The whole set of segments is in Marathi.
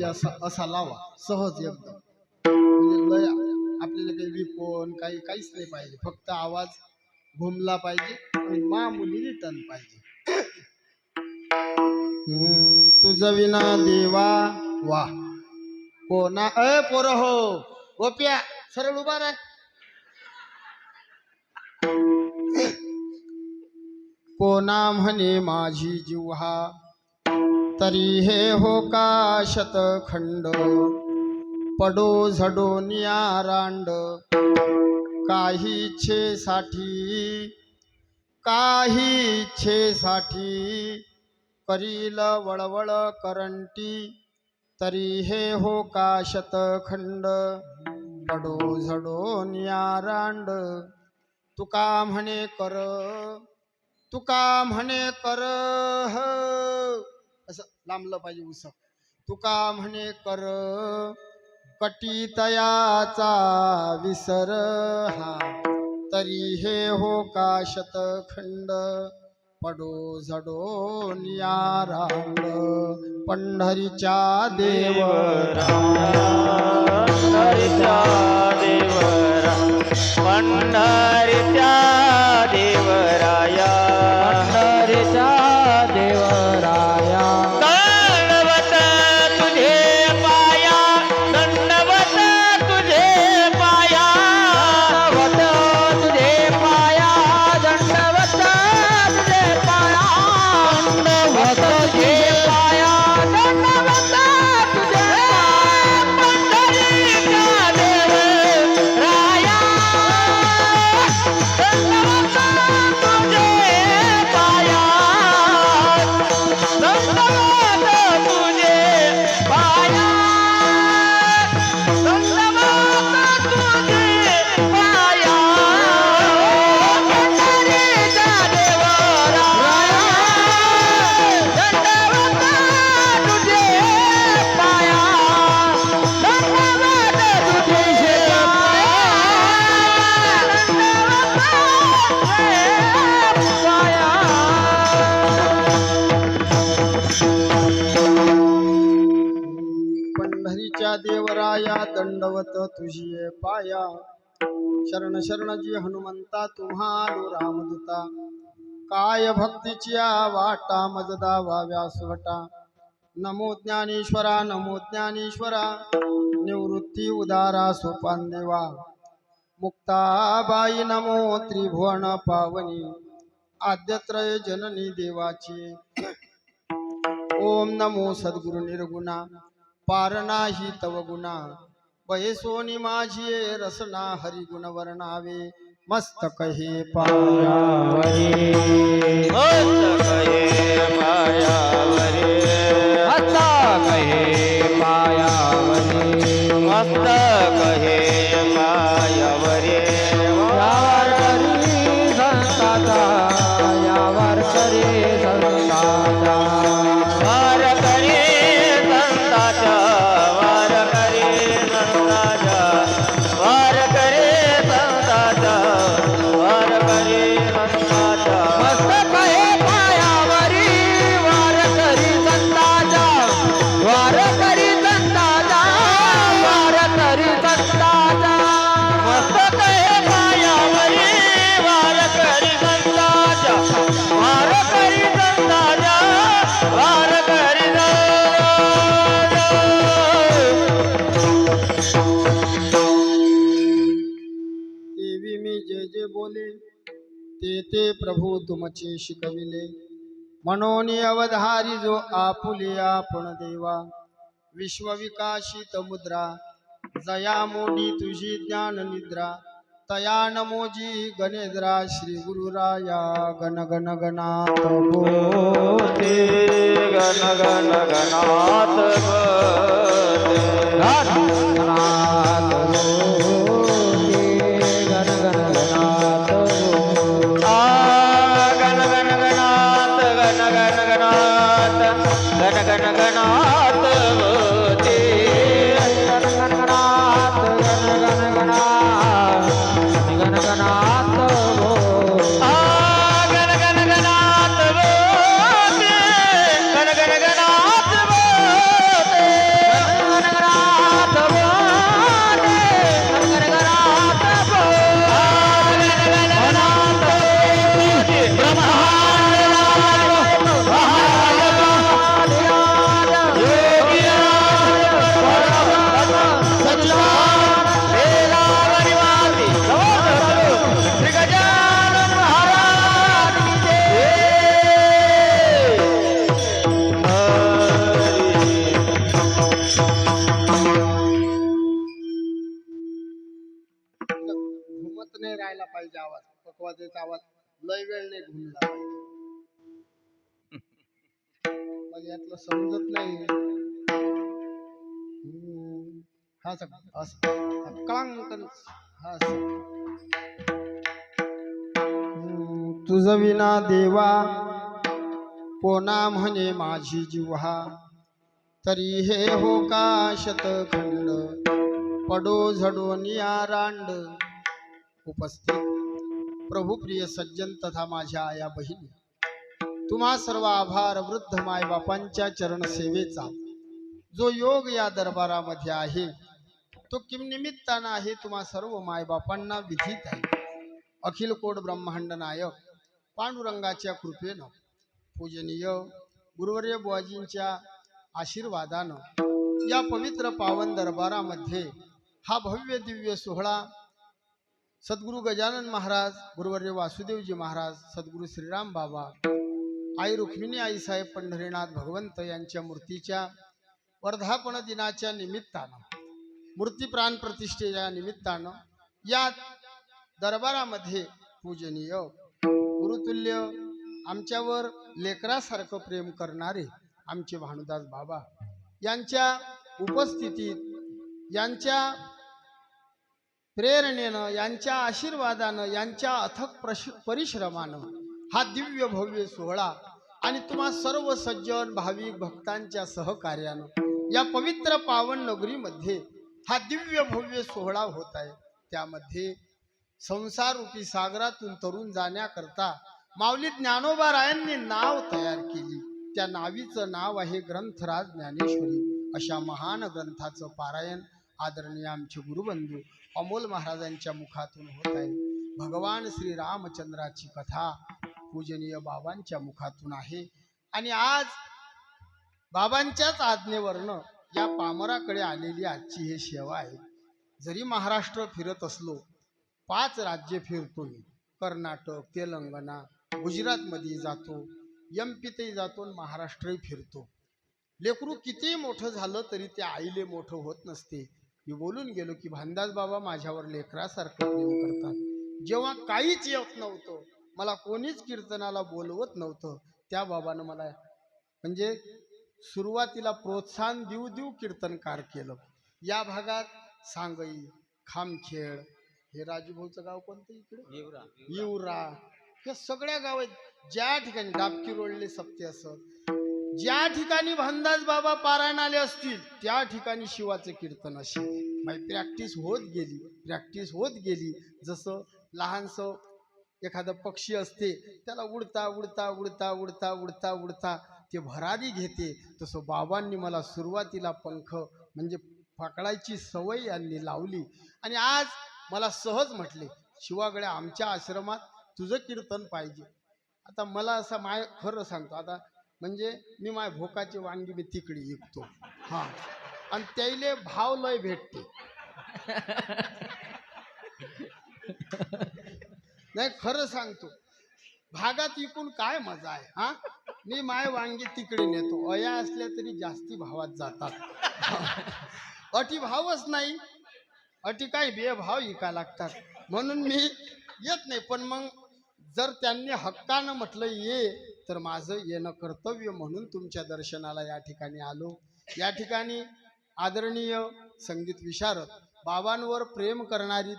म्हणजे असा असा लावा सहज एकदम. म्हणजे लय आपल्याला काही विकोन काही काहीच नाही पाहिजे. फक्त आवाज घुमला पाहिजे आणि मामुली रिटर्न पाहिजे. हम्म, तुझ विना देवा वा. कोणा अय पोर हो गोप्या सरळ उभा राह. कोणा म्हणे माझी जिव्हा तरी हे हो का शतखंड? पडो झडो निया रांड. काही इच्छेसाठी काही इच्छेसाठी करील वळवळ करंटी. तरी हे हो का शतखंड? पडो झडो निया रांड. तुका म्हणे कर तुका म्हणे कर असं लांबलं पाहिजे उस. तुका म्हणे कर कटी तयाचा विसर हा. तरी हे हो का शतखंड? पडो झडो नियारांड. पंढरीच्या देवरा पंढरीच्या देवरा पंढरीच्या देवराया. पंढरीच्या दंडवत तुझी पाया. शरण शरणजी हनुमंता तुम्हालो रामदूता. काय भक्तीची वाटा मजदा व्यासवटा नमो ज्ञानेश्वरा नमो ज्ञानेश्वरा. निवृत्ती उदारा सोपान देवा. मुक्ताबाई नमो त्रिभुवन पावनी. आद्यत्रय जननी देवाची. ओम नमो सद्गुरु निर्गुणा. पारणा नाही तव गुणा. बयसोनी माझी रसना हरिगुण वर्णावे. मस्तक हे पाया मस्त कहे मायावरे आता कहे पायावरी. मस्त कहे देवी मी जे जे बोले ते ते प्रभू तुमचे शिकविले. म्हणून अवधारी जो आपुले आपण देवा विश्वविकाशित मुद्रा जया मोडी तुझी ज्ञान निद्रा तया नमोजी गणेद्रा श्री गुरुराया गण गण गणात ते गण गण गणात गणगणात काही वेळ नाही घुमला मग यातलं समजत नाही. हा सग असं. कळांकन हा तुझ विना देवा कोणा म्हणे माझी जिव्हा. तरी हे हो का शतखंड पडो झडो निया रांड उपस्थित प्रभुप्रिय सज्जन तथा माझ्या आया बहिणी तुम्हा सर्व आभार वृद्ध मायबापांच्या चरण सेवेचा. जो योग या दरबारामध्ये आहे तो किमनिमित्तानं आहे तुम्हा सर्व मायबापांना विधित आहे. अखिल कोड ब्रह्मांड नायक पांडुरंगाच्या कृपेनं पूजनीय गुरुवर्य बुवाजींच्या आशीर्वादानं या पवित्र पावन दरबारामध्ये हा भव्य दिव्य सोहळा सद्गुरू गजानन महाराज गुरुवर्य वासुदेवजी महाराज सद्गुरू श्रीराम बाबा आई रुक्मिणी आईसाहेब पंढरीनाथ भगवंत यांच्या मूर्तीच्या वर्धापन दिनाच्या निमित्तानं मूर्ती प्राण प्रतिष्ठेच्या निमित्तानं या दरबारामध्ये पूजनीय गुरुतुल्य आमच्यावर लेकरासारखं प्रेम करणारे आमचे भानुदास बाबा यांच्या उपस्थितीत यांच्या प्रेरणेनं यांच्या आशीर्वादानं यांच्या अथक प्रश परिश्रमानं हा दिव्य भव्य सोहळा आणि तुम्हा सर्व सज्जन भाविक भक्तांच्या सहकार्यानं या पवित्र पावन नगरीमध्ये हा दिव्य भव्य सोहळा होत आहे. त्यामध्ये संसारूपी सागरातून तरुण जाण्याकरता माऊली ज्ञानोबा रायांनी नाव तयार केली. त्या नावीचं नाव आहे ग्रंथराज ज्ञानेश्वरी. अशा महान ग्रंथाचं पारायण आदरणीय आमचे गुरुबंधू अमोल महाराजांच्या मुखातून होत आहे. भगवान श्री रामचंद्राची कथा पूजनीय बाबांच्या मुखातून आहे. आणि आज बाबांच्याच आज्ञेवरनं या पामराकडे आलेली आजची ही सेवा आहे. जरी महाराष्ट्र फिरत असलो पाच राज्य फिरतो मी कर्नाटक तेलंगणा गुजरातमध्ये जातो एम पीतही जातो आणि महाराष्ट्रही फिरतो. लेकरू कितीही मोठं झालं तरी ते आईले मोठं होत नसते. मी बोलून गेलो की भांदाज बाबा माझ्यावर लेकरासारखं प्रेम करतात. जेव्हा काहीच येत नव्हतं मला कोणीच कीर्तनाला बोलवत नव्हतं त्या बाबानं मला म्हणजे सुरुवातीला प्रोत्साहन देऊ देऊ कीर्तनकार केलं. या भागात सांगई खामखेड हे राजूभाऊचं गाव कोणतं इकडे? येवरा. हे सगळ्या गाव आहेत ज्या ठिकाणी डाबकी रोडले सप्ते असत ज्या ठिकाणी भंदाज बाबा पारायण आले असतील त्या ठिकाणी शिवाचं कीर्तन असेल प्रॅक्टिस म्हणजे होत गेली प्रॅक्टिस होत गेली. जसं लहानसं एखादं पक्षी असते त्याला उडता उडता उडता उडता उडता उडता ते भरारी घेते. तसं बाबांनी मला सुरुवातीला पंख म्हणजे पकडायची सवय यांनी लावली. आणि आज मला सहज म्हटले शिवागडे आमच्या आश्रमात तुझं कीर्तन पाहिजे. आता मला असं माय खरं सांगतो. आता म्हणजे मी माय भोकाची वांगी मी तिकडे विकतो. हां. आणि त्याईले भाव लय भेटते. नाही खरं सांगतो. भागात विकून काय मजा आहे हा? मी माय वांगी तिकडे नेतो. अया असल्या तरी जास्ती भावात जातात. अटी भावच नाही. अटी काय बेभाव विका लागतात. म्हणून मी येत नाही. पण मग जर त्यांनी हक्कानं म्हटलं ये तर माझं येणं कर्तव्य म्हणून तुमच्या दर्शनाला या ठिकाणी आलो. या ठिकाणी आदरणीय संगीत विशारद बाबांवर प्रेम करणारी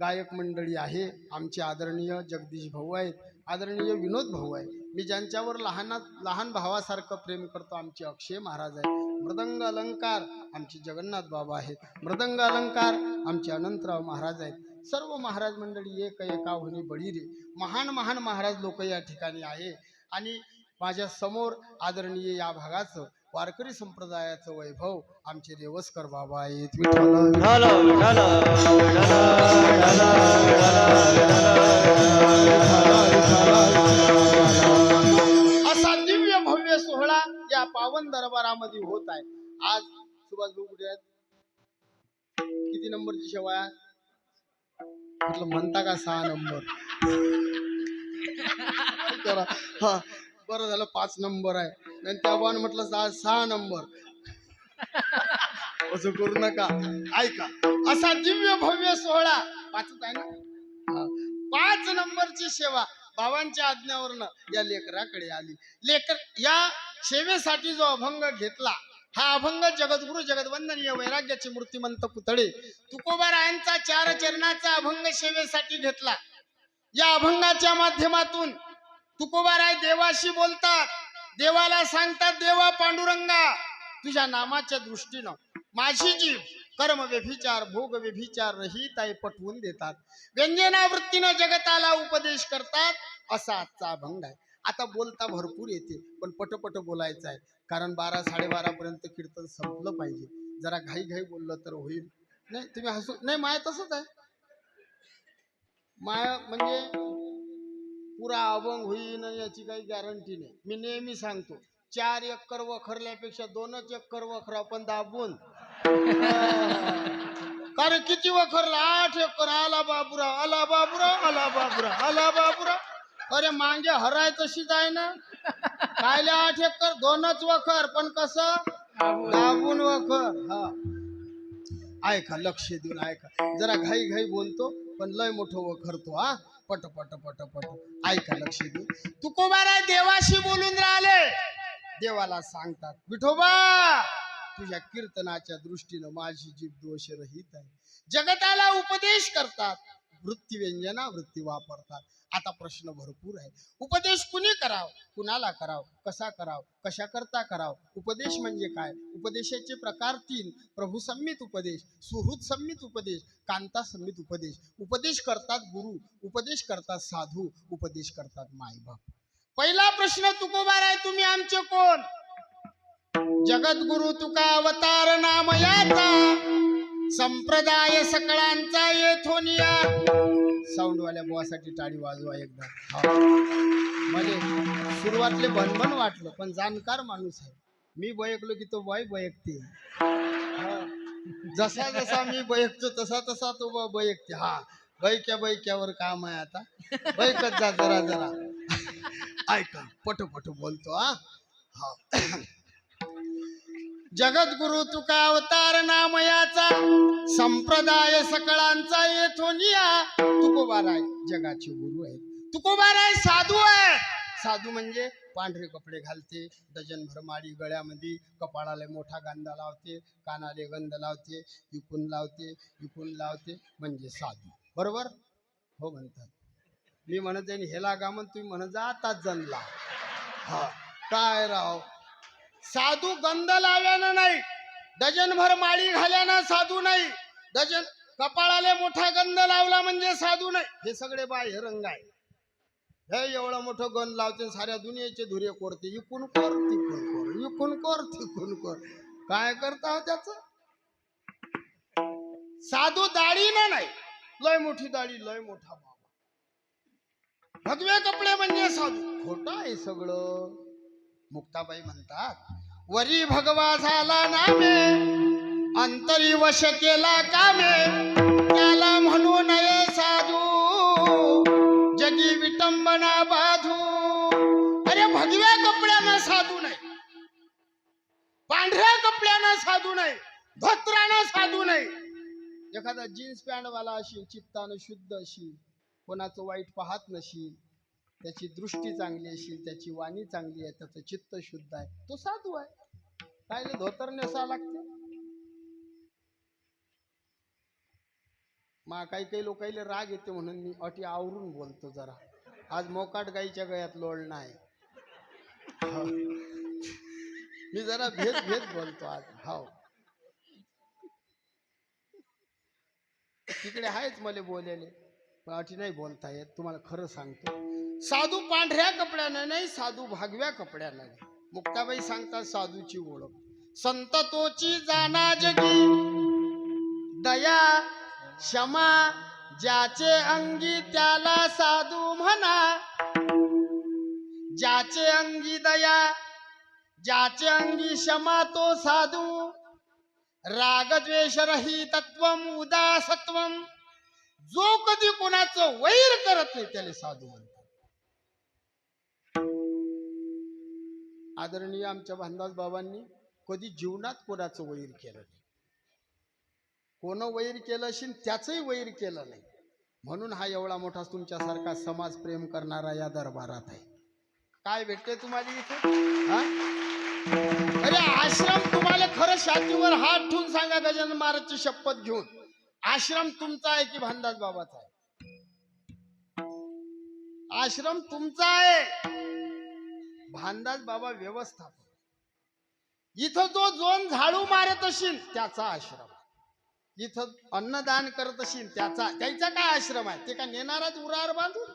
गायक मंडळी आहे. आमचे आदरणीय जगदीश भाऊ आहेत. आदरणीय विनोद भाऊ आहे मी ज्यांच्यावर लहानात लहान भावासारखं प्रेम करतो आमचे अक्षय महाराज आहेत. मृदंग अलंकार आमचे जगन्नाथ बाबा आहेत. मृदंग अलंकार आमचे अनंतराव महाराज आहेत. सर्व महाराज मंडळी एक एका होणी बळीरे महान महान महाराज लोक या ठिकाणी आहे. आणि माझ्यासमोर आदरणीय या भागाचं वारकरी संप्रदायाचं वैभव आमचे देवस्कर बाबा आहेत. असा दिव्य भव्य सोहळा या पावन दरबारामध्ये होत आहे. आज सुभाष भाऊ कुठे आहेत? किती नंबरची सेवा म्हटलं म्हणता का सहा नंबर? करा हा बरं झालं पाच नंबर आहे. आणि त्या म्हटलं सहा सहा नंबर. असं करू नका. ऐका असा दिव्य भव्य सोहळा. पाचच आहे ना? पाच पाच नंबरची सेवा बाबांच्या आज्ञावरनं या लेकराकडे आली. लेकर या सेवेसाठी जो अभंग घेतला हा अभंग जगद्गुरु जगदवंदनीय वैराग्याचे मूर्तिमंत पुतळे तुकोबारायांचा चार चरणाचा अभंग सेवेसाठी घेतला. या अभंगाच्या माध्यमातून तुकोबाराय देवाशी बोलतात. देवाला सांगतात देवा पांडुरंगा तुझ्या नामाच्या दृष्टीनं माझी जीव कर्म व्यभिचार भोग व्यभिचार रहित आहे पटवून देतात. व्यंजना वृत्तीनं जगताला उपदेश करतात असा आजचा अभंग आहे. आता बोलता भरपूर येते पण पटपट बोलायचं आहे. कारण बारा साडेबारा पर्यंत कीर्तन संपलं पाहिजे. जरा घाई घाई बोललं तर होईल. नाही तुम्ही हसू नाही माया तसंच आहे. माया म्हणजे पुरा अभंग होईन याची काही गॅरंटी नाही. मी नेहमी सांगतो चार एकर वखरल्यापेक्षा दोनच एकर वखर आपण दाबून. कारण किती वखरला? आठ एकर. आला बाबुरा आला बाबुरा आला बाबुरा आला बाबुरा अरे मांगे हराय तशीच आहे ना. कायले आठ एकर दोनच वखर. पण कस? दाबून वखर. हा. ऐका लक्ष देऊन ऐका. जरा घाई घाई बोलतो पण लय मोठं वखरतो हा. पट पट पट पट. ऐका लक्ष दे. तू देवाशी बोलून राहिले. देवाला सांगतात विठोबा तुझ्या कीर्तनाच्या दृष्टीनं माझी जीव दोष रहित आहे. जगताला उपदेश करतात वृत्ती व्यंजना वृत्ती वापरतात. आता प्रश्न भरपूर आहे. उपदेश कुणी कराव? कुणाला कराव? कसा कराव? कशा करता कराव? उपदेश म्हणजे काय? उपदेशाचे प्रकार तीन. प्रभू संमित उपदेश सुहृद संमित उपदेश कांता संमित उपदेश. उपदेश करतात गुरु उपदेश करतात साधू उपदेश करतात मायबाप. पहिला प्रश्न तुकोबार आहे तुम्ही आमचे कोण? जगद्गुरु तुका अवतार नाम याचा. संप्रदाय सकळांचा येथोनिया साऊंडवाल्या बुवासाठी टाळी वाजवा एकदा. हा. म्हणजे सुरुवातले बनबन वाटलं पण जाणकार माणूस आहे. मी बयकलो की तो बाय बयकते. हा. जसा जसा मी बयकतो तसा तसा तो ब- बयकते. हा. बैक्या बैक्यावर काम आहे आता. बैकत जा जरा जरा. ऐका पट पट बोलतो हा. हा. जगद्गुरु तुका अवतार नामयाचा संप्रदाय सकळांचा येथोनिया तुकोबाराय जगाचे गुरु आहेत. तुकोबाराय साधू आहे साधू म्हणजे पांढरे कपडे घालते डजन भर माळी गळ्यामध्ये कपाळाला मोठा गंधा लावते कानाले गंध लावते विकून लावते विकून लावते म्हणजे साधू. बरोबर? हो म्हणतात. मी म्हणत जाईन हेला गामन तुम्ही म्हणत जा आताच जनला हा. काय राव? साधू गंध लाव्यानं नाही. डजनभर माळी घाल्यानं साधू नाही. डजन कपाळाले मोठा गंध लावला म्हणजे साधू नाही. हे सगळे बाह्य रंग आहे. हे एवढं मोठं गंध लावते साऱ्या दुनियेचे धुरे कोरते. इकून कोर तिकून कोर इकून कोर तिकून कोर. काय करता हो त्याच? साधू दाढीनं नाही. लय मोठी दाढी लय मोठा बाबा. भगवे कपडे म्हणजे साधू. खोट आहे सगळं. मुक्ताबाई म्हणतात वरी भगवा झाला नामे अंतरी वश केला कामे त्याला म्हणू नये साधू जगी विटंबना बाधू. अरे भगव्या कपड्यानं साधू नाही पांढऱ्या कपड्यानं साधू नाही धोत्रानं साधू नाही. एखादा जीन्स पॅन्ट वाला अशी चित्तानं शुद्ध अशी कोणाचं वाईट पाहत नशील त्याची दृष्टी चांगली असेल त्याची वाणी चांगली आहे त्याचं चित्त शुद्ध आहे तो साधू आहे. काय धोतर नेसा लागते. मा काही काही लोकांना राग येते म्हणून मी अटी आवरून बोलतो जरा. आज मोकाट गाईच्या गळ्यात लोळणं आहे मी जरा भेद भेद बोलतो आज. हो तिकडे आहेच मला बोलायले. पण अटी नाही बोलता येत तुम्हाला खरं सांगतो. साधू पांढऱ्या कपड्यानं नाही साधू भागव्या कपड्यानं मुक्ताबाई सांगतात साधूची ओळख. संत तोची जाना जगी. दया क्षमा ज्याचे अंगी त्याला साधू म्हणा. ज्याचे अंगी दया ज्याचे अंगी क्षमा तो साधू. रागद्वेष तत्व उदासत्व. जो कधी कोणाचं वैर करत नाही त्याला साधू म्हणतो आदरणीय आमच्या भानदास बाबांनी कधी जीवनात कोणाचं वैर केलं नाही. कोण वैर केलं असेल त्याचंही वैर केलं नाही. म्हणून हा एवढा मोठा तुमच्यासारखा समाज प्रेम करणारा या दरबारात आहे. काय भेटते तुम्हाला इथे? अरे आश्रम तुम्हाला खरं छातीवर हात ठेवून सांगा गजानन महाराजची शपथ घेऊन. आश्रम तुमचा आहे की भानदास बाबाचा आहे? आश्रम तुमचा आहे. भानदास बाबा व्यवस्थापक. इथं तो जोन झाडू मारत असेल त्याचा आश्रम आहे. इथं अन्नदान करत असेल त्याचा त्याचा काय आश्रम आहे? ते काय नेणाराच उरार बांधून?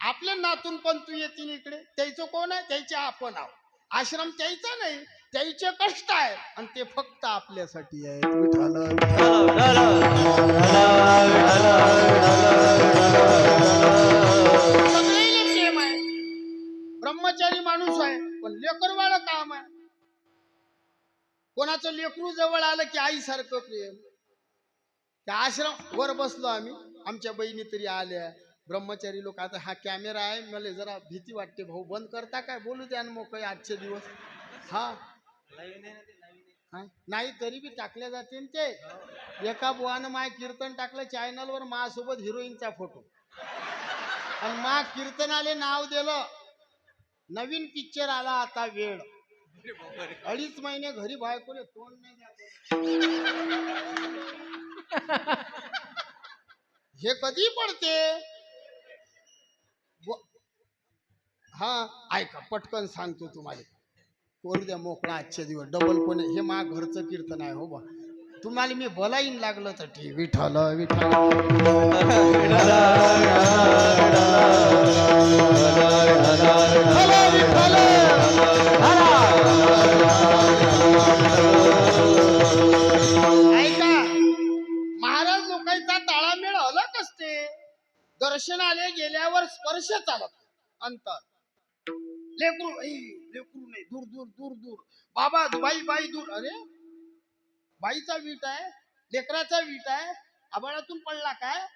आपले नातून पण तू येतील इकडे. त्याचं कोण आहे? त्याचे आपण आहोत. आश्रम त्याचा नाही त्याचे कष्ट आहे. आणि ते फक्त आपल्यासाठी आहेत कर्मचारी माणूस आहे पण लेकरवाळ काम आहे. कोणाचं लेकरू जवळ आलं की आई सारखं प्रेम. त्या आश्रम वर बसलो आम्ही आमच्या बहिणी तरी आल्या. ब्रह्मचारी लोक आता हा कॅमेरा आहे मला जरा भीती वाटते भाऊ बंद करता काय? बोलू द्या ना मोकळे आजचे दिवस. हा. नाही तरी बी टाकल्या जाते ते. एका बुवानं माय कीर्तन टाकलं चॅनलवर मासोबत हिरोईनचा फोटो आणि मा कीर्तनाले नाव दिलं. नवीन पिक्चर आला आता वेळ. अडीच महिने घरी बायकोले तोंड नाही द्या हे कधी पडते? हा ऐका पटकन सांगतो तुम्हाला. करू द्या मोकळा आजच्या दिवस. डबल कोण हे मा घरचं कीर्तन आहे हो बा. तुम्हाला मी बोलाईन लागलो तर ठीक विठ्ठल विठल विठ्ठल, विठ्ठल. ऐका महाराज लोकांचा ताळामेळ अलग असते. दर्शनाले गेल्यावर स्पर्श चालत अंतर. लेकरू ऐ, लेकरू नाही दूर दूर दूर दूर. बाबा बाई बाई दूर. अरे बाईचा वीट आहे लेकराचा वीट आहे आबाळातून पडला काय?